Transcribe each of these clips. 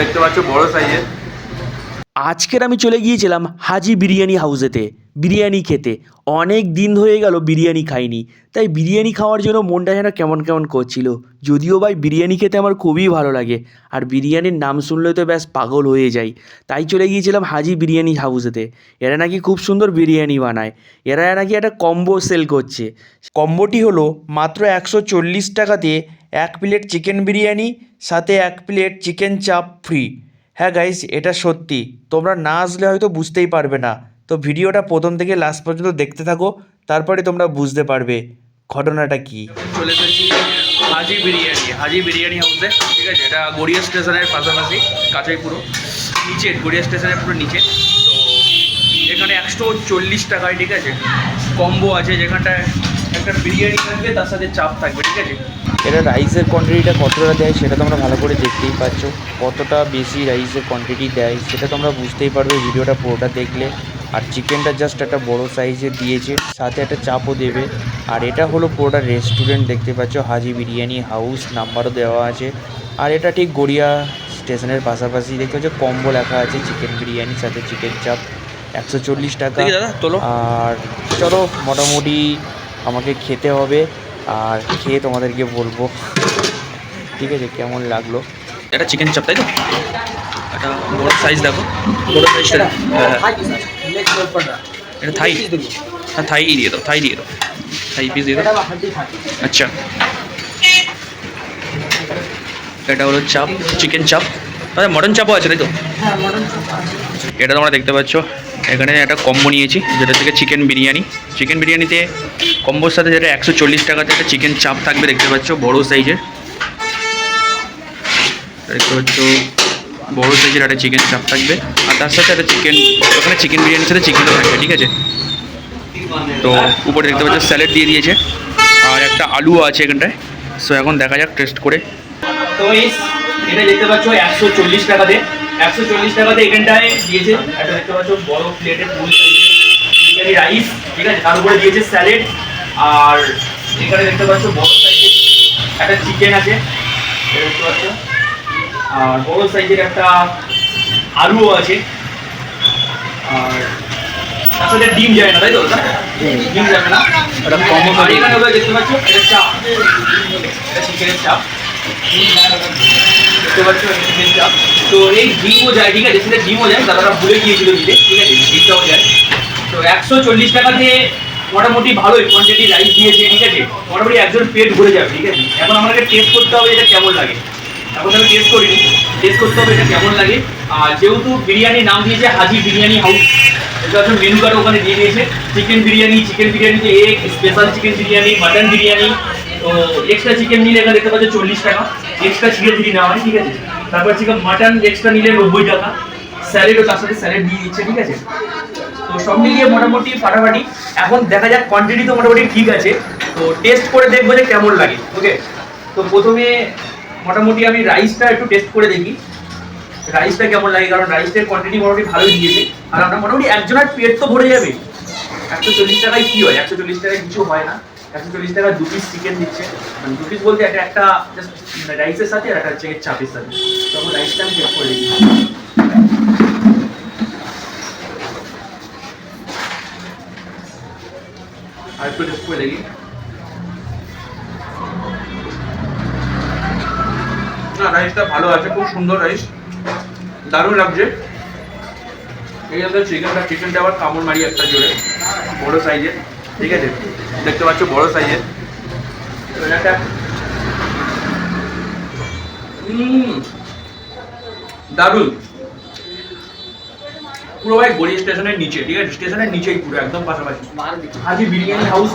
দেখতে পাচ্ছ বড় সাইজের। আজকের আমি চলে গিয়েছিলাম হাজি বিরিয়ানি হাউসেতে, বিরিয়ানি খেতে। অনেক দিন হয়ে গেল বিরিয়ানি খাইনি। তাই বিরিয়ানি খাওয়ার জন্য মনটা যেন কেমন কেমন করছিল। যদিও ভাই বিরিয়ানি খেতে আমার খুবই ভালো লাগে। আর বিরিয়ানির নাম শুনলে তো ব্যাস পাগল হয়ে যাই। তাই চলে গিয়েছিলাম হাজি বিরিয়ানি হাউসেতে। এরা নাকি খুব সুন্দর বিরিয়ানি বানায়। এরা নাকি একটা কম্বো সেল করছে। কম্বোটি হলো মাত্র একশো চল্লিশ টাকাতে এক প্লেট চিকেন বিরিয়ানি সাথে এক প্লেট চিকেন চাপ ফ্রি। হ্যাঁ গাইস এটা সত্যি। তোমরা না আসলে হয়তো বুঝতেই পারবে না। তো ভিডিওটা প্রথম থেকে লাস্ট পর্যন্ত দেখতে থাকো, তারপরে তোমরা বুঝতে পারবে ঘটনাটা কী। চলে এসেছি হাজি বিরিয়ানি। হাজি বিরিয়ানি হাউসে ঠিক আছে? এটা গড়িয়া স্টেশনের পাশাপাশি, কাছেই পুরো। নিচে, গড়িয়া স্টেশনের পুরো নিচে। তো এখানে একশো চল্লিশ টাকায়, ঠিক আছে? কম্বো আছে যেখানটায় একটা বিরিয়ানি থাকবে, তার সাথে চাপ থাকবে, ঠিক আছে? এটা রাইসের কোয়ান্টিটিটা কতটা দেয় সেটা তোমরা ভালো করে দেখতেই পাচ্ছ। কতটা বেশি রাইসের কোয়ান্টিটি দেয় সেটা তোমরা বুঝতেই পারবে ভিডিওটা পুরোটা দেখলে। আর চিকেনটা জাস্ট একটা বড় সাইজে দিয়েছে সাথে একটা চাপও দেবে। আর এটা হলো পুরোটা রেস্টুরেন্ট দেখতে পাচ্ছ হাজি বিরিয়ানি হাউস নাম্বারও দেওয়া আছে। আর এটা ঠিক গড়িয়া স্টেশনের পাশাপাশি দেখতে পাচ্ছ কম্বো লেখা আছে চিকেন বিরিয়ানির সাথে চিকেন চাপ একশো চল্লিশ টাকা। আর চলো মোটামুটি আমাকে খেতে হবে। আর খেয়ে তোমাদেরকে বলব। ঠিক আছে কেমন লাগল? এটা চিকেন চাপ তাই তো? একটা বড় সাইজ দেখো। বড় সাইজটা হ্যাঁ এটা থাই হ্যাঁ থাই দিয়ে দাও থাই দিয়ে দাও। থাই পিস দিয়ে দাও। আচ্ছা। এটা হলো চাপ চিকেন চাপ আচ্ছা মটন চাপও আছে তাই তো? এটা তোমরা দেখতে পাচ্ছ। এখানে একটা কম্বো নিয়েছি, যেটা থেকে চিকেন বিরিয়ানি। চিকেন বিরিয়ানিতে কম্বোর সাথে যেটা একশো চল্লিশ টাকাতে একটা চিকেন চাপ থাকবে, দেখতে পাচ্ছ, বড়ো সাইজের দেখতে পাচ্ছ, বড় সাইজের একটা চিকেন চাপ থাকবে। আর তার সাথে একটা চিকেন ওখানে চিকেন বিরিয়ানির সাথে চিকেনও থাকবে, ঠিক আছে? তো উপরে দেখতে পাচ্ছ স্যালাড দিয়ে দিয়েছে। আর একটা আলুও আছে এখানটায়। সো এখন দেখা যাক টেস্ট করে। এটা দেখতে পাচ্ছ, একশো চল্লিশ টাকাতে। একশো চল্লিশ টাকাতে এখানটায় দিয়েছে। একটা দেখতে পাচ্ছ বড় প্লেটে ফুল বিরিয়ানি রাইস ঠিক আছে? তার উপরে দিয়েছে স্যালাড আর এখানে দেখতে পাচ্ছ বড় সাইজের একটা চিকেন আছে। দেখতে পাচ্ছ। আর বড় সাইজের একটা আলুও আছে। আর তার সাথে ডিম যায় না তাই তো? ডিম যাবে না। এটা আর এখানে দেখতে পাচ্ছ এটা চাপ এটা চিকেনের চাপ। চাপ তো এই ডিমও যায়, ঠিক আছে? সেটা ডিমও যায়, দাদারা ভুলে গিয়েছিল দিতে, ঠিক আছে? ডিমটাও যায়। তো একশো চল্লিশ টাকা দিয়ে মোটামুটি ভালোই কোয়ান্টিটি রাইস দিয়েছে, ঠিক আছে? মোটামুটি একজন পেট ভরে যাবে, ঠিক আছে? এখন আমাকে টেস্ট করতে হবে এটা কেমন লাগে। এখন আমি টেস্ট করিনি। টেস্ট করতে হবে এটা কেমন লাগে। আর যেহেতু বিরিয়ানির নাম দিয়েছে হাজি বিরিয়ানি হাউস এটা হচ্ছে মেনু কার্ড ওখানে দিয়ে দিয়েছে। চিকেন বিরিয়ানি চিকেন বিরিয়ানিতে egg special chicken biryani mutton biryani তো এক্সট্রা চিকেন নিলে এখানে দেখতে পাচ্ছে চল্লিশ টাকা। এক্সট্রা চিকেন যদি নেওয়া হয়, ঠিক আছে? তারপর চিকেন মাটন এক্সট্রা নিলে নব্বই টাকা। স্যালাডও তার সাথে স্যালাড দিয়ে দিচ্ছে, ঠিক আছে? তো সব মিলিয়ে মোটামুটি ফাটাফাটি। এখন দেখা যাক কোয়ান্টিটি তো মোটামুটি ঠিক আছে। তো টেস্ট করে দেখব যে কেমন লাগে ওকে তো প্রথমে মোটামুটি আমি রাইসটা একটু টেস্ট করে দেখি। রাইসটা কেমন লাগে? কারণ রাইসের কোয়ান্টিটি মোটামুটি ভালোই দিয়েছে। আর আমরা মোটামুটি একজনের পেট তো ভরে যাবে। একশো চল্লিশ টাকায় কী হয়? একশো চল্লিশ টাকায় কিছু হয় না। একশো চল্লিশ টাকা দু পিস চিকেন দিচ্ছে। মানে দু পিস বলতে একটা একটা রাইসের সাথে আর একটা চিকেন চাপের সাথে। তখন রাইসটা আমি টেস্ট করে দিই আর করে দেখি। না রাইসটা ভালো আছে, খুব সুন্দর রাইস দারুণ লাগছে। এই আমাদের চিকেনটা চিকেনটা আবার কামড় মারি একটা জোরে, বড় সাইজের ঠিক আছে? দেখতে পাচ্ছ বড় সাইজের দারুণ। পুরো ভাই গড়ি স্টেশনের নিচে ঠিক আছে? স্টেশনের নিচেই পুরো একদম পাশাপাশি। হাজি বিরিয়ানি হাউস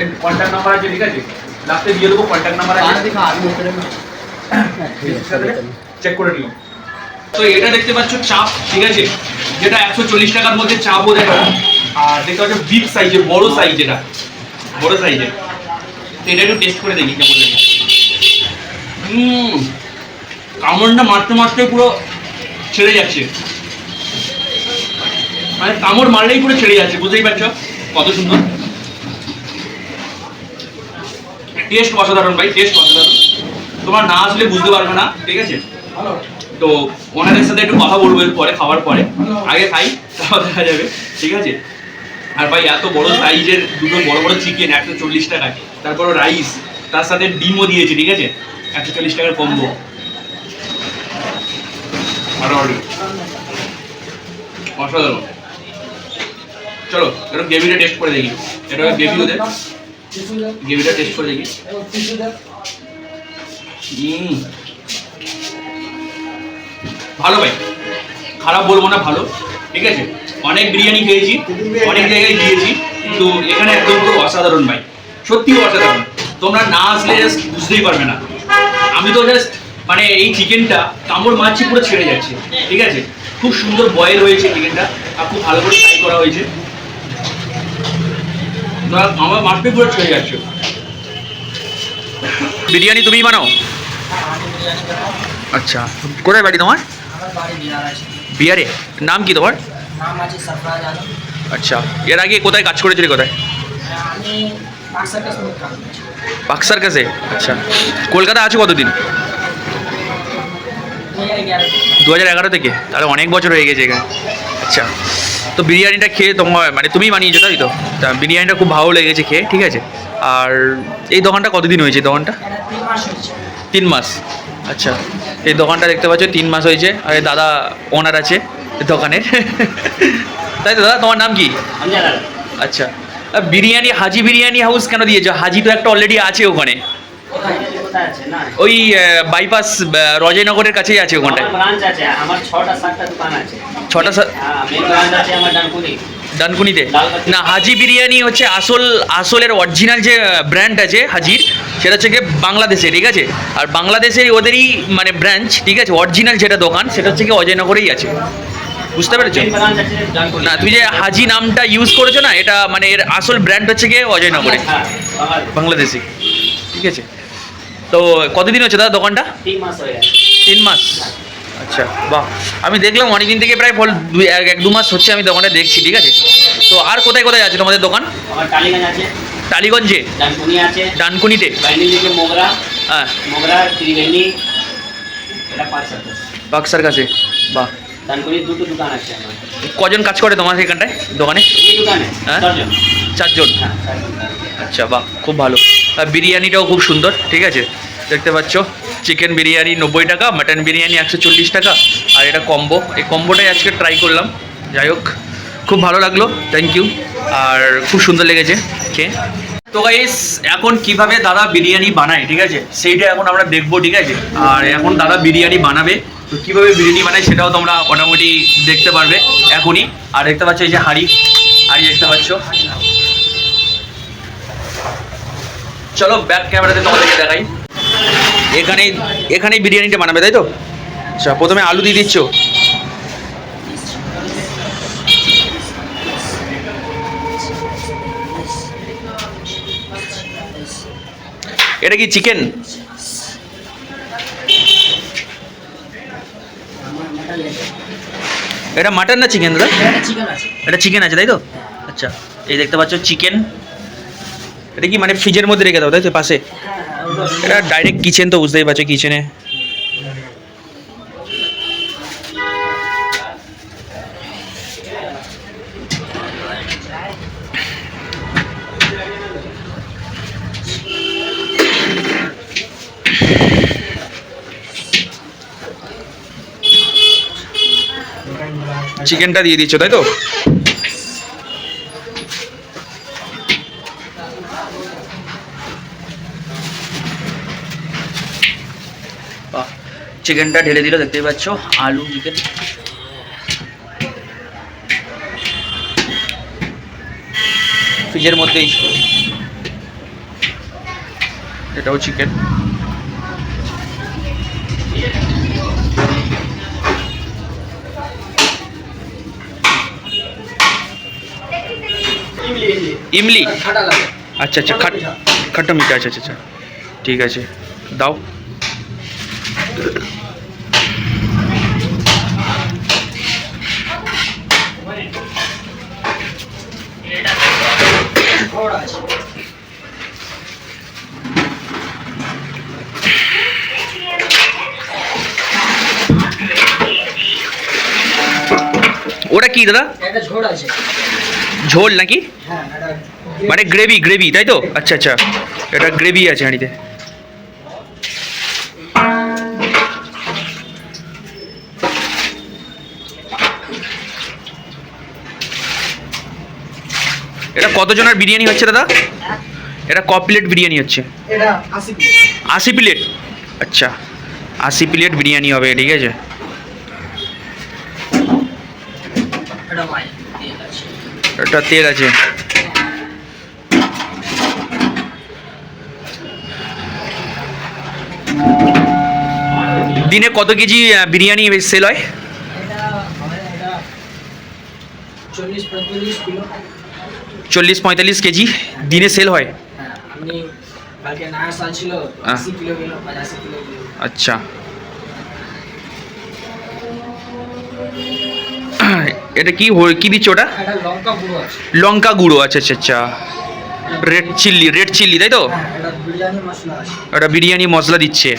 এর কন্ট্যাক্ট নাম্বার আছে ঠিক আছে? লাস্টে দিয়ে দেবো কন্ট্যাক্ট নাম্বার আছে। চেক করে নিও। তো এটা দেখতে পাচ্ছ চাপ ঠিক আছে? যেটা একশো চল্লিশ টাকার মধ্যে চাপও দেয় আর দেখতে পাচ্ছ বিগ সাইজের বড় সাইজ এটা বড় সাইজের তো এটা একটু টেস্ট করে দেখি কেমন লাগে। হুম কামড়টা মারতে মারতে পুরো ছেড়ে যাচ্ছে। মানে কামড় মারলেই পুরো ছেড়ে যাচ্ছে বুঝতেই পারছ? কত সুন্দর। টেস্ট অসাধারণ ভাই টেস্ট অসাধারণ। তোমার না আসলে বুঝতে পারবে না ঠিক আছে? তো ওনাদের সাথে একটু কথা বলব এর পরে খাওয়ার পরে। আগে খাই তারপর দেখা যাবে ঠিক আছে? আর ভাই, এত বড় সাইজের দুটো বড় বড় চিকেন একশো চল্লিশ টাকায়। তারপর রাইস তার সাথে ডিমও দিয়েছে, ঠিক আছে? একশো চল্লিশ টাকার কম্বো অসাধারণ। চলো একটু গ্রেভিটা টেস্ট করে দেখি। এটা গ্রেভি ওদের। গ্রেভিটা টেস্ট করে দেখি। ভালো ভাই। খারাপ বলব না ভালো, ঠিক আছে? অনেক বিরিয়ানি খেয়েছি অনেক জায়গায় গিয়েছি। কিন্তু এখানে একদম পুরো অসাধারণ ভাই। সত্যি অসাধারণ। তোমরা না আসলে জাস্ট বুঝতেই পারবে না। আমি তো জাস্ট মানে এই চিকেনটা কামড় মারছি পুরো ছেড়ে যাচ্ছে। ঠিক আছে? খুব সুন্দর বয়েল হয়েছে চিকেনটা আর খুব ভালো করে ফ্রাই করা হয়েছে। আমার মাছটি পুরো ছেড়ে যাচ্ছে। বিরিয়ানি তুমিই বানাও? আচ্ছা কোথায় বাড়ি তোমার? বিহারে? নাম কি তোমার? নাম আছে সরফরাজ আলম। আচ্ছা এর আগে কোথায় কাজ করেছিলে কোথায়? আমি বাক্সার কাছে আচ্ছা। কলকাতা আছো কতদিন? দু হাজার এগারো থেকে? তাহলে অনেক বছর হয়ে গেছে এখানে। আচ্ছা। তো বিরিয়ানিটা খেয়ে তোমার মানে তুমি বানিয়েছো তাই তো? তা বিরিয়ানিটা খুব ভালো লেগেছে খেয়ে ঠিক আছে? আর এই দোকানটা কতদিন হয়েছে দোকানটা? তিন মাস। আচ্ছা। এই দোকানটা দেখতে পাচ্ছ তিন মাস হয়েছে আর এই দাদা ওনার আছে দোকানের। তাই তো দাদা তোমার নাম কি? আচ্ছা। আর বিরিয়ানি হাজি বিরিয়ানি হাউস কেন দিয়েছ? হাজি তো একটা অলরেডি আছে ওখানে। ওই বাইপাস রজয়নগরের কাছেই আছে ওখানটায়। ছটা সাতটা দোকান আছে। ছটা সা- ডানকুনিতে। না হাজি বিরিয়ানি হচ্ছে আসল আসলের অরিজিনাল যে ব্র্যান্ড আছে হাজির সেটা হচ্ছে গিয়ে বাংলাদেশে ঠিক আছে? আর বাংলাদেশের ওদেরই মানে ব্রাঞ্চ ঠিক আছে? অরিজিনাল যেটা দোকান সেটা হচ্ছে কি অজয়নগরেই আছে। বুঝতে পেরেছ? না তুমি যে হাজি নামটা ইউজ করেছ না এটা মানে এর আসল ব্র্যান্ড হচ্ছে গিয়ে অজয়নগরে। বাংলাদেশি ঠিক আছে? তো কতদিন হচ্ছে দাদা দোকানটা? তিন মাস তিন মাস। আচ্ছা বাহ। আমি দেখলাম অনেকদিন থেকে প্রায় ফল দুই এক দু মাস হচ্ছে আমি দোকানে দেখছি ঠিক আছে? তো আর কোথায় কোথায় আছে তোমাদের দোকান? টালিগঞ্জ আছে। টালিগঞ্জে? ডানকুনি আছে। ডানকুনিতে? মোগরা। হ্যাঁ। মোগরা ত্রিবেণী। এটা বাক্সার কাছে বাহ। ডানকুনি দুটো দোকান আছে কজন কাজ করে তোমার এখানটায় দোকানে? হ্যাঁ? চারজন? হ্যাঁ চারজন। আচ্ছা বাহ খুব ভালো। আর বিরিয়ানিটাও খুব সুন্দর ঠিক আছে? দেখতে পাচ্ছ? চিকেন বিরিয়ানি নব্বই টাকা, মাটন বিরিয়ানি একশো চল্লিশ টাকা। আর এটা কম্বো। এই কম্বোটাই আজকে ট্রাই করলাম। যাই হোক, খুব ভালো লাগল। থ্যাংক ইউ আর খুব সুন্দর লেগেছে। খেয়ে তো গাইস এখন কীভাবে দাদা বিরিয়ানি বানায়, ঠিক আছে? সেইটা এখন আমরা দেখব, ঠিক আছে? আর এখন দাদা বিরিয়ানি বানাবে। তো কীভাবে বিরিয়ানি বানায় সেটাও তোমরা মোটামুটি দেখতে পারবে এখনই। আর দেখতে পাচ্ছ এই যে হাঁড়ি। হাঁড়ি দেখতে পাচ্ছ। চলো ব্যাক ক্যামেরাতে তোমাদেরকে দেখাই। এখানেই এখানেই বিরিয়ানিটা বানাবে তাই তো? আচ্ছা প্রথমে আলু দিয়ে দিচ্ছ। এটা কি চিকেন? এটা মাটন না চিকেন দাদা? এটা চিকেন আছে তাই তো? আচ্ছা এই দেখতে পাচ্ছ চিকেন। এটা কি মানে ফ্রিজের মধ্যে রেখে দাও তাই তো পাশে? হ্যাঁ। এটা ডাইরেক্ট কিচেন তো বুঝতেই পারছ কিচেনে চিকেনটা দিয়ে দিচ্ছ তাই তো? চিকেনটা ঢেলে দিল, দেখতেই পাচ্ছ, আলু, চিকেন। ফ্রিজের মধ্যেই। এটাও চিকেন। ইমলি। আচ্ছা আচ্ছা খাট খাট্টা মিঠা আচ্ছা আচ্ছা। ঠিক আছে, দাও। কি দাদা? ঝোল নাকি? হ্যাঁ মানে গ্রেভি গ্রেভি তাই তো? আচ্ছা আচ্ছা। এটা গ্রেভি আছে হাঁড়িতে। এটা কতজনের বিরিয়ানি হচ্ছে দাদা? এটা ক প্লেট বিরিয়ানি হচ্ছে। আশি প্লেট। আশি প্লেট? আচ্ছা। আশি প্লেট বিরিয়ানি হবে ঠিক আছে? এটা তেল আছে। দিনে কত কেজি বিরিয়ানি সেল হয়? চল্লিশ পঁয়তাল্লিশ কেজি দিনে সেল হয়? হ্যাঁ এটা কি কি দিচ্ছ ওটা? লঙ্কা গুঁড়ো আছে। আচ্ছা আচ্ছা আচ্ছা। রেড চিল্লি রেড চিল্লি তাই তো? হ্যাঁ ওটা বিরিয়ানি মশলা দিচ্ছে।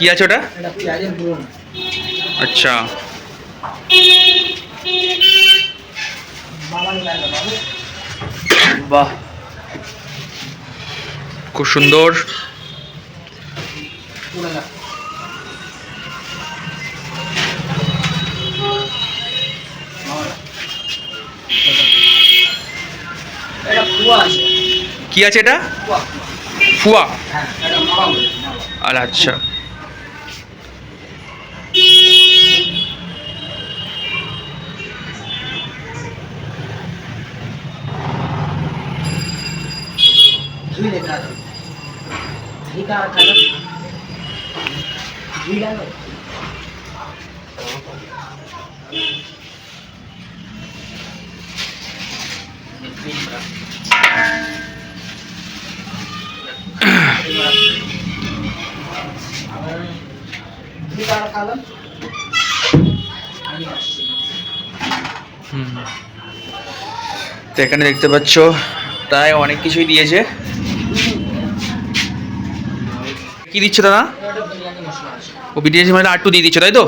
কি আছে ওটা? আচ্ছা। বাহ। খুব সুন্দর। কি আছে এটা? ফুয়া হ্যাঁ আচ্ছা। লেখা আছে তো এখানে দেখতে পাচ্ছ প্রায় অনেক কিছুই দিয়েছে। কি দিচ্ছ দাদা? ও বিরিয়ানি মশলা আর একটু দিয়ে দিচ্ছ তাই তো?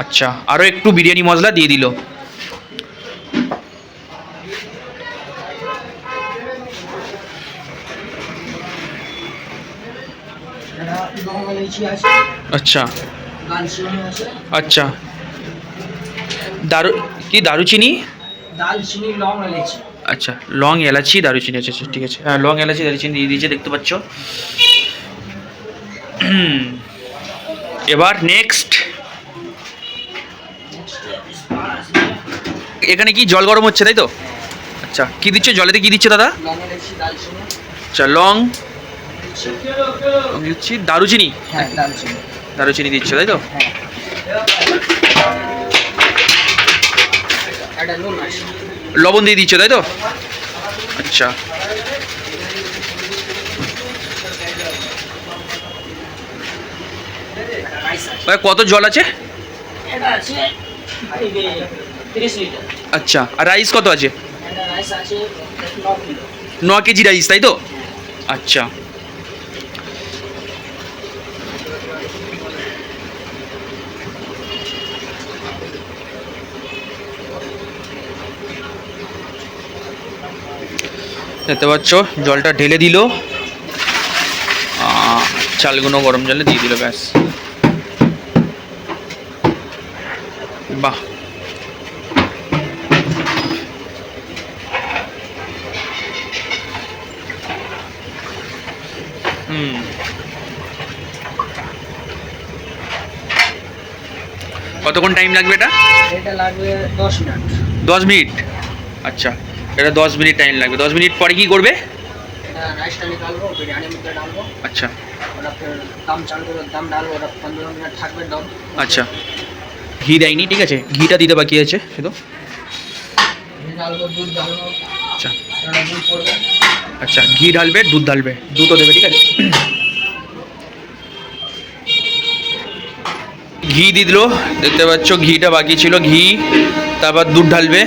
আচ্ছা আরও একটু বিরিয়ানি মশলা দিয়ে দিল। আচ্ছা। আচ্ছা। দারু কি দারুচিনি? আচ্ছা লং এলাচি দারুচিনি আচ্ছা আচ্ছা ঠিক আছে। হ্যাঁ লং এলাচি দারুচিনি দিয়ে দিয়েছে দেখতে পাচ্ছ। এবার নেক্সট এখানে কি জল গরম হচ্ছে তাই তো? আচ্ছা কি দিচ্ছ? জলেতে কি দিচ্ছ দাদা? আচ্ছা লং। দিচ্ছি। দারুচিনি? হ্যাঁ দারুচিনি। দিচ্ছ তাই তো? হ্যাঁ। লবণ দিয়ে দিচ্ছ তাই তো? আচ্ছা রাইস আছে ভাই কত জল আছে? আচ্ছা আর রাইস কত আছে? ন কেজি রাইস তাই তো? আচ্ছা। দেখতে পাচ্ছ জলটা ঢেলে দিল। চালগুলো গরম জলে দিয়ে দিল ব্যাস। বাহ হুম। কতক্ষণ টাইম লাগবে এটা? এটা লাগবে দশ মিনিট। দশ মিনিট? আচ্ছা এটা দশ মিনিট টাইম লাগবে। দশ মিনিট পরে কি করবে? রাইসটা নিকালবো বিরিয়ানির মধ্যে ডালবো আচ্ছা। ওটা ফের দাম চালু করে দাম ডালবো ওটা পনেরো মিনিট থাকবে দম। আচ্ছা। ঘি দেয়নি, ঠিক আছে? ঘিটা দিতে বাকি আছে, শুধু। আচ্ছা। আচ্ছা ঘি ঢালবে, দুধ ঢালবে দুধও দেবে, ঠিক আছে? ঘি দিয়ে দিল, দেখতে পাচ্ছ, ঘিটা বাকি ছিল, ঘি, তারপর দুধ ঢালবে।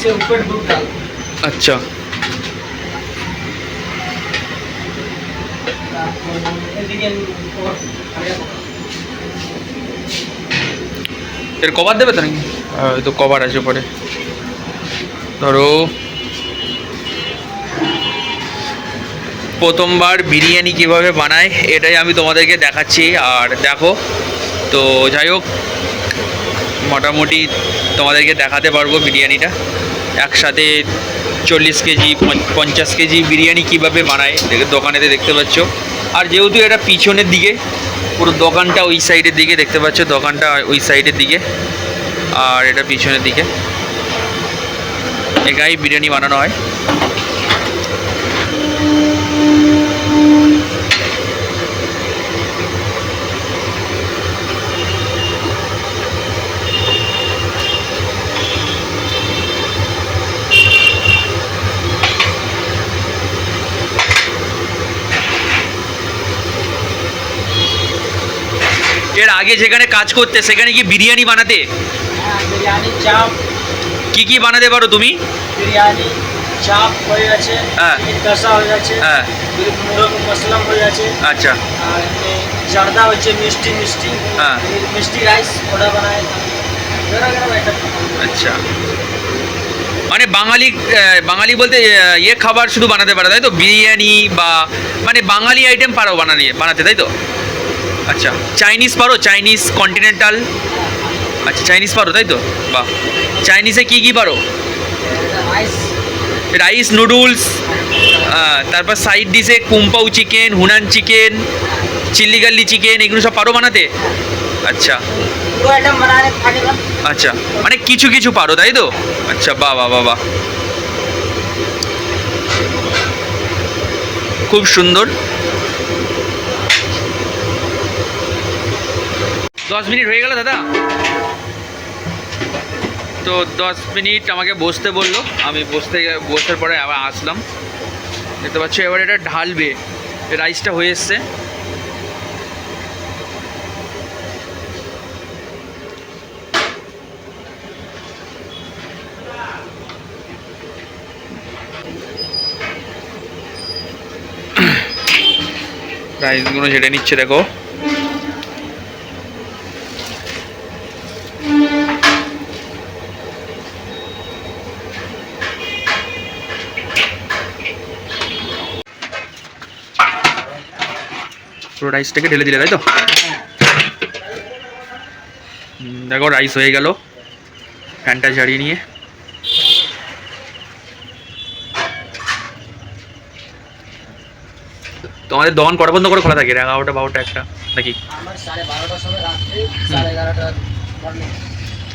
ऊपर ऐसे ऊपर दूध डालो আচ্ছা बिरयानी और खड़े हो এর কভার দেবে তো নাকি হ্যাঁ তো কভার আছে পরে ধরো প্রথমবার বিরিয়ানি কিভাবে বানায় এটাই আমি তোমাদেরকে দেখাচ্ছি আর দেখো তো যাই হোক মোটামুটি তোমাদেরকে দেখাতে পারবো বিরিয়ানিটা একসাথে চল্লিশ কেজি পঞ্চ- পঞ্চাশ কেজি বিরিয়ানি কীভাবে বানায় দোকানেতে দেখতে পাচ্ছ। আর যেহেতু এটা পিছনের দিকে, পুরো দোকানটা ওই সাইডের দিকে দেখতে পাচ্ছ, দোকানটা ওই সাইডের দিকে, আর এটা পিছনের দিকে। একাই বিরিয়ানি বানানো হয় এর আগে যেখানে কাজ করতে, সেখানে কি বিরিয়ানি বানাতে? চাপ কি কি বানাতে পারো তুমি? বিরিয়ানি চাপ হয়ে। হ্যাঁ। হচ্ছে মিষ্টি মিষ্টি হ্যাঁ। মিষ্টি রাইস বানায় আচ্ছা। মানে বাঙালি বাঙালি বলতে ইয়ে খাবার শুধু বানাতে পারে, তাই তো? বিরিয়ানি বা মানে বাঙালি আইটেম পারো বানালি বানাতে, তাই তো? আচ্ছা চাইনিজ পারো? চাইনিজ কন্টিনেন্টাল আচ্ছা চাইনিজ পারো তাই তো? বাহ। চাইনিজে কী কী পারো? রাইস নুডলস তারপর side ডিশে kung pao chicken Hunan chicken chilli garlic chicken এগুলো সব পারো বানাতে? আচ্ছা। আচ্ছা মানে কিছু কিছু পারো তাই তো? আচ্ছা বাহ বাহ বাহ বাহ। খুব সুন্দর। দশ মিনিট হয়ে গেল, দাদা। তো দশ মিনিট আমাকে বসতে বলল। আমি বসতে বসার পরে আবার আসলাম। দেখতে পাচ্ছ, এবার এটা ঢালবে। রাইসটা হয়ে এসছে। রাইসগুলো ঝেড়ে নিচ্ছে, দেখো। রাইসটাকে ঢেলে দিলে তাই তো? দেখো রাইস হয়ে গেল। ফ্যানটা ঝাড়িয়ে নিয়ে। তোমাদের দোকান কটা বন্ধ করে খোলা থাকে? এগারোটা বারোটা একটা নাকি?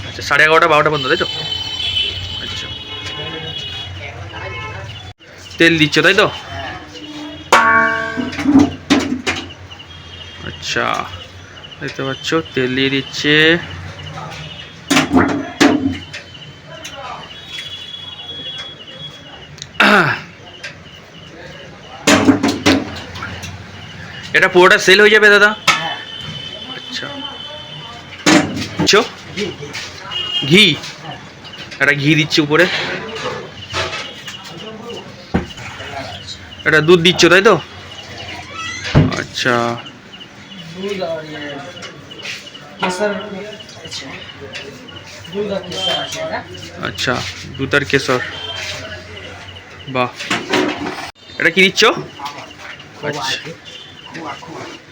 আচ্ছা সাড়ে এগারোটা বারোটা বন্ধ তাই তো? আচ্ছা। তেল দিচ্ছ তাই তো? আচ্ছা দেখতে পাচ্ছ, তেল দিয়ে দিচ্ছে। এটা পুরোটা সেল হয়ে যাবে, দাদা? আচ্ছা। ঘি। একটা ঘি দিচ্ছে উপরে। একটা দুধ দিচ্ছ, তাই তো? আচ্ছা। दूध और ये केसर अच्छा दूध और केसर আছে না আচ্ছা দুধ আর কেশর বাহ এটা কি দিচ্ছ আচ্ছা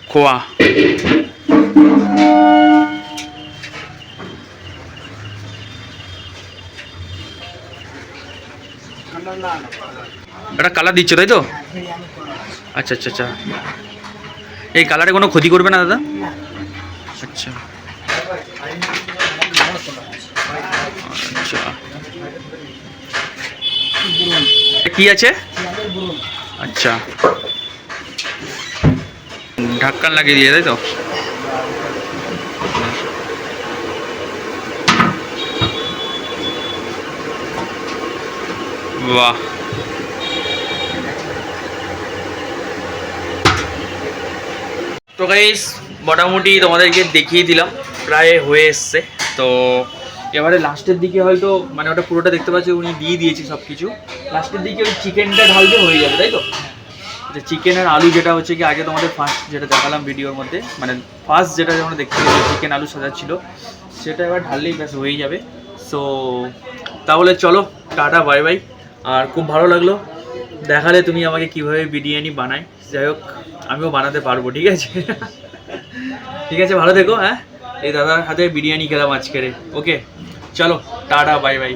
খোয়া না না এটা কালার দিচ্ছ তাই তো বিরিয়ানি করা আচ্ছা আচ্ছা আচ্ছা এই কালারে কোনো ক্ষতি করবে না দাদা? আচ্ছা। আচ্ছা। কি আছে? আচ্ছা। ঢাক্কান লাগিয়ে দিয়ে তাই তো? বাহ। তো গাইস মোটামুটি তোমাদেরকে দেখিয়ে দিলাম, প্রায় হয়ে এসছে। তো এবারে লাস্টের দিকে হয়তো মানে ওটা পুরোটা দেখতে পাচ্ছি, উনি দিয়ে দিয়েছে সব কিছু লাস্টের দিকে ওই চিকেনটা ঢালতে হয়ে যাবে, তাই তো? যে চিকেন আর আলু যেটা হচ্ছে কি, আগে তোমাদের ফার্স্ট যেটা দেখালাম ভিডিওর মধ্যে মানে ফার্স্ট যেটা যেমন দেখতে চিকেন আলু সাজাচ্ছিল সেটা এবার ঢাললেই ব্যাস হয়ে যাবে। সো তাহলে চলো, টাটা বাই বাই আর খুব ভালো লাগল, দেখালে তুমি আমাকে কীভাবে বিরিয়ানি বানাই যাই হোক। আমিও বানাতে পারব, ঠিক আছে? ঠিক আছে, ভালো থেকো হ্যাঁ? এই দাদার হাতে বিরিয়ানি খেলাম আজকের। ওকে চলো, টাটা বাই বাই